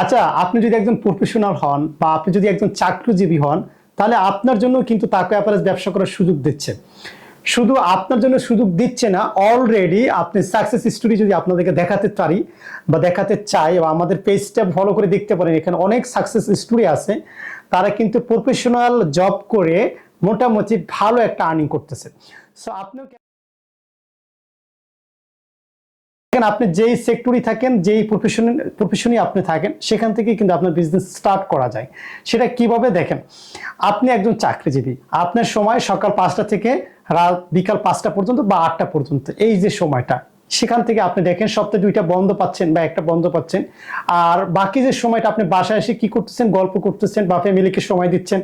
আচ্ছা আপনি যদি একজন প্রফেশনাল হন বা আপনি যদি একজন চাকরিজীবী হন, তাহলে আপনার জন্য কিন্তু তাকে অ্যাপারেজ ব্যবসা করার সুযোগ দিচ্ছে। শুধু আপনার জন্য সুযোগ দিচ্ছে না অলরেডি আপনি সাকসেস স্টোরি যদি আপনাদেরকে দেখাতে পারি বা দেখাতে চাই বা আমাদের পেজটা ফলো করে দেখতে পারেন, এখানে অনেক সাকসেস স্টোরি আছে। তারা কিন্তু প্রফেশনাল জব করে মোটামুটি ভালো একটা আর্নিং করতেছে। সো আপনিও দেখেন, আপনি যেই সেক্টরই থাকেন, যেই প্রফেশন প্রফেশনই আপনি থাকেন, সেখান থেকে কিন্তু আপনার বিজনেস স্টার্ট করা যায়। সেটা কীভাবে দেখেন? আপনি একজন চাকরিজীবী, আপনার সময় সকাল পাঁচটা থেকে রাত বিকাল পাঁচটা পর্যন্ত বা আটটা পর্যন্ত, এই যে সময়টা, সেখান থেকে আপনি দেখেন, সপ্তাহে দুইটা বন্ধ পাচ্ছেন বা একটা বন্ধ পাচ্ছেন। আর বাকি যে সময়টা আপনি বাসায় এসে কি করতেছেন, গল্প করতেছেন বা ফ্যামিলিকে সময় দিচ্ছেন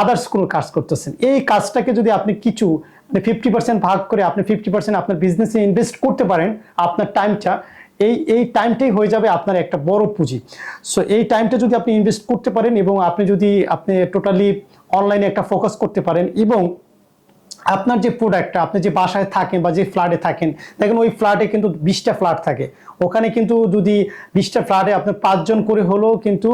আদার্স কোনো কাজ করতেছেন, এই কাজটাকে যদি আপনি কিছু মানে ফিফটি পার্সেন্ট ভাগ করে আপনি ফিফটি পার্সেন্ট আপনার বিজনেসে ইনভেস্ট করতে পারেন আপনার টাইমটা এই এই টাইমটাই হয়ে যাবে আপনার একটা বড় পুঁজি। সো এই টাইমটা যদি আপনি ইনভেস্ট করতে পারেন এবং আপনি যদি, আপনি টোটালি অনলাইনে একটা ফোকাস করতে পারেন এবং আপনার যে প্রোডাক্টটা আপনি যে বাসায় থাকেন বা যে ফ্ল্যাটে থাকেন, দেখেন ওই ফ্ল্যাটে কিন্তু বিশটা ফ্ল্যাট থাকে। ওখানে কিন্তু যদি বিশটা ফ্ল্যাটে আপনার পাঁচজন করে হলেও কিন্তু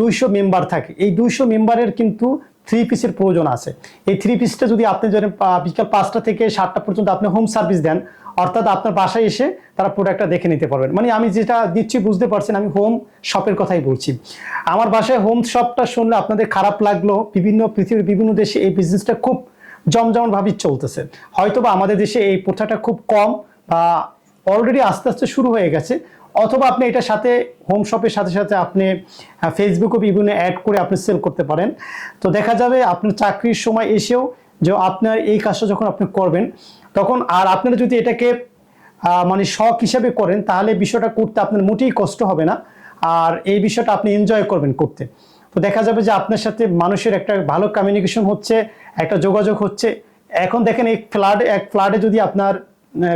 দুইশো মেম্বার থাকে। এই দুইশো মেম্বারের কিন্তু থ্রি পিসের প্রয়োজন আছে। এই থ্রি পিসটা যদি আপনি ধরেন বিকাল পাঁচটা থেকে সাতটা পর্যন্ত আপনি হোম সার্ভিস দেন, অর্থাৎ আপনার বাসায় এসে তারা প্রোডাক্টটা দেখে নিতে পারবেন। মানে আমি যেটা দিচ্ছি বুঝতে পারছেন, আমি হোম শপের কথাই বলছি। আমার বাসায় হোম শপটা শুনলে আপনাদের খারাপ লাগল, বিভিন্ন পৃথিবীর বিভিন্ন দেশে এই বিজনেসটা খুব জমজমভাবেই চলতেছে। হয়তো বা আমাদের দেশে এই প্রথাটা খুব কম বা অলরেডি আস্তে আস্তে শুরু হয়ে গেছে। অথবা আপনি এটার সাথে হোম শপের সাথে সাথে আপনি ফেসবুকও বিভিন্ন অ্যাড করে আপনি সেল করতে পারেন। তো দেখা যাবে আপনার চাকরির সময় এসেও যে আপনার এই কাজটা যখন আপনি করবেন, তখন আর আপনারা যদি এটাকে মানে শখ হিসাবে করেন, তাহলে বিষয়টা করতে আপনার মোটেই কষ্ট হবে না। আর এই বিষয়টা আপনি এনজয় করবেন করতে। তো দেখা যাবে যে আপনার সাথে মানুষের একটা ভালো কমিউনিকেশন হচ্ছে, একটা যোগাযোগ হচ্ছে। এখন দেখেন এই ফ্লাড এক ফ্লাডে যদি আপনার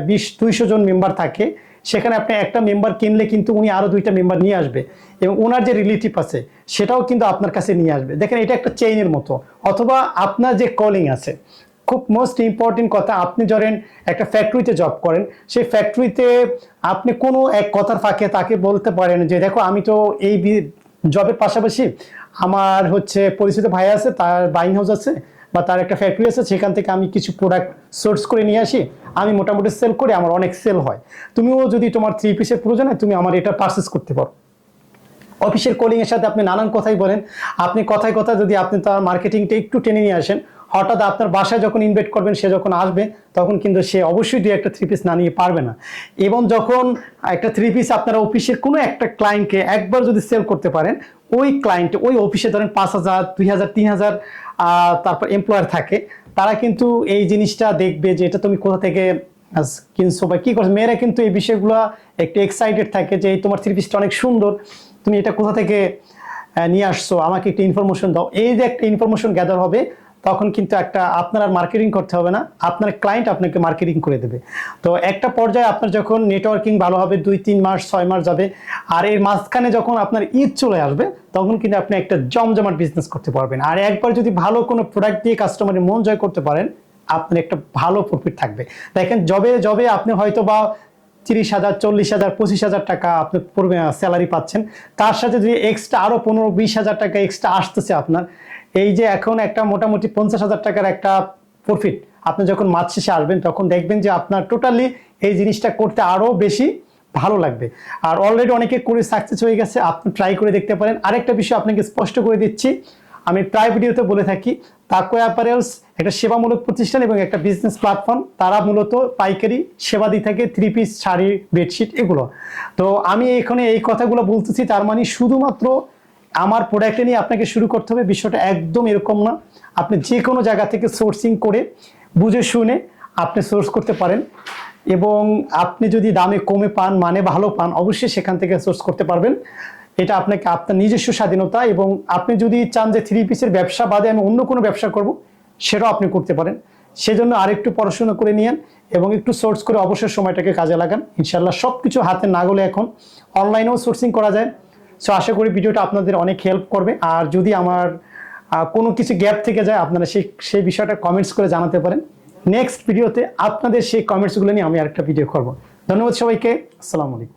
বিশ, দুইশো জন মেম্বার থাকে। সেখানে আপনি একটা মেম্বার কিনলে কিন্তু উনি আরও দুইটা মেম্বার নিয়ে আসবে। এবং ওনার যে রিলেটিভ আছে, সেটাও কিন্তু আপনার কাছে নিয়ে আসবে। দেখেন, এটা একটা চেইনের মতো। অথবা আপনার যে কলিং আছে, খুব মোস্ট ইম্পর্টেন্ট কথা, আপনি ধরেন একটা ফ্যাক্টরিতে জব করেন। সেই ফ্যাক্টরিতে আপনি কোনো এক কথার ফাঁকে তাকে বলতে পারেন যে, দেখো, আমি তো এই জবের পাশাপাশি আমার হচ্ছে পরিচিত ভাই আছে, তার বাইং হাউস আছে, বা তার একটা ফ্যাক্টরি আছে, সেখান থেকে আমি কিছু প্রোডাক্ট সোর্স করে নিয়ে আসি। আমি মোটামুটি সেল করি, আমার অনেক সেল হয়। তুমিও যদি তোমার থ্রি পিসের প্রয়োজন হয়, তুমি আমার এটা পারচেস করতে পারো। অফিসের কলিং এর সাথে আপনি নানান কথাই বলেন। আপনি কথায় কথা যদি আপনি তার মার্কেটিংটা একটু টেনে নিয়ে আসেন, হঠাৎ আপনার বাসায় যখন ইনভাইট করবেন, সে যখন আসবে, তখন কিন্তু সে অবশ্যই দুই একটা থ্রি পিস না নিয়ে পারবে না। এবং যখন একটা থ্রি পিস আপনারা অফিসের কোনো একটা ক্লায়েন্টকে একবার যদি সেল করতে পারেন, ওই ক্লায়েন্ট ওই অফিসে ধরেন পাঁচ হাজার, দুই হাজার, তিন হাজার তারপর এমপ্লয়ার থাকে তারা কিন্তু এই জিনিসটা দেখবে যে এটা তুমি কোথা থেকে কিনছো বা কি করছ। মেয়েরা কিন্তু এই বিষয়গুলো একটু এক্সাইটেড থাকে যে এই তোমার থ্রি পিসটা অনেক সুন্দর, তুমি এটা কোথা থেকে নিয়ে আসছো? আমাকে একটু ইনফরমেশন দাও। এই যে একটা ইনফরমেশন গ্যাদার হবে তখন কিন্তু একটা আপনার আর মার্কেটিং করতে হবে না, আপনার ক্লায়েন্ট আপনাকে মার্কেটিং করে দেবে। তো একটা পর্যায়ে আপনার যখন নেটওয়ার্কিং ভালো হবে, দুই, তিন মাস, ছয় মাস যাবে, আর এর মাঝখানে যখন আপনার ঈদ চলে আসবে, তখন কিন্তু আপনি একটা জমজমাট বিজনেস করতে পারবেন। আর একবার যদি ভালো কোনো প্রোডাক্ট দিয়ে কাস্টমারের মন জয় করতে পারেন, আপনার একটা ভালো প্রফিট থাকবে। দেখেন জবে জবে আপনি হয়তো বা তিরিশ হাজার, চল্লিশ হাজার, পঁচিশ হাজার টাকা আপনি স্যালারি পাচ্ছেন। তার সাথে যদি এক্সট্রা আরও পনেরো, বিশ হাজার টাকা এক্সট্রা আসতেছে আপনার, এই যে এখন একটা মোটামুটি পঞ্চাশ হাজার টাকার একটা প্রফিট আপনি যখন মাছ শেষে আসবেন, তখন দেখবেন যে আপনার টোটালি এই জিনিসটা করতে আরও বেশি ভালো লাগবে। আর অলরেডি অনেকে করে সাকসেস হয়ে গেছে, আপনি ট্রাই করে দেখতে পারেন। আরেকটা বিষয় আপনাকে স্পষ্ট করে দিচ্ছি, আমি প্রায় ভিডিওতে বলে থাকি তাকো অ্যাপারেলস একটা সেবামূলক প্রতিষ্ঠান এবং একটা বিজনেস প্ল্যাটফর্ম তারা মূলত পাইকারি সেবা দিয়ে থাকে থ্রি পিস শাড়ি বেডশিট এগুলো। তো আমি এখানে এই কথাগুলো বলতেছি, তার মানে শুধুমাত্র আমার প্রোডাক্টে নিয়ে আপনাকে শুরু করতে হবে, বিষয়টা একদম এরকম না। আপনি যে কোনো জায়গা থেকে সোর্সিং করে বুঝে শুনে আপনি সোর্স করতে পারেন এবং আপনি যদি দামে কমে পান মানে ভালো পান, অবশ্যই সেখান থেকে সোর্স করতে পারবেন। এটা আপনাকে আপনার নিজস্ব স্বাধীনতা এবং আপনি যদি চান যে থ্রি পিসের ব্যবসা বাদে আমি অন্য কোনো ব্যবসা করব, সেটাও আপনি করতে পারেন। সেজন্য আরেকটু পড়াশোনা করে নিয়েন এবং একটু সোর্স করে অবসর সময়টাকে কাজে লাগান। ইনশাল্লাহ সব কিছু হাতে না গলে এখন অনলাইনেও সোর্সিং করা যায়। সো আশা করি ভিডিওটা আপনাদের অনেক হেল্প করবে। আর যদি আমার কোনো কিছু গ্যাপ থেকে যায়, আপনারা সেই সেই বিষয়টা কমেন্টস করে জানাতে পারেন। নেক্সট ভিডিওতে আপনাদের সেই কমেন্টসগুলো নিয়ে আমি আরেকটা ভিডিও করব। ধন্যবাদ সবাইকে। আসসালামু আলাইকুম।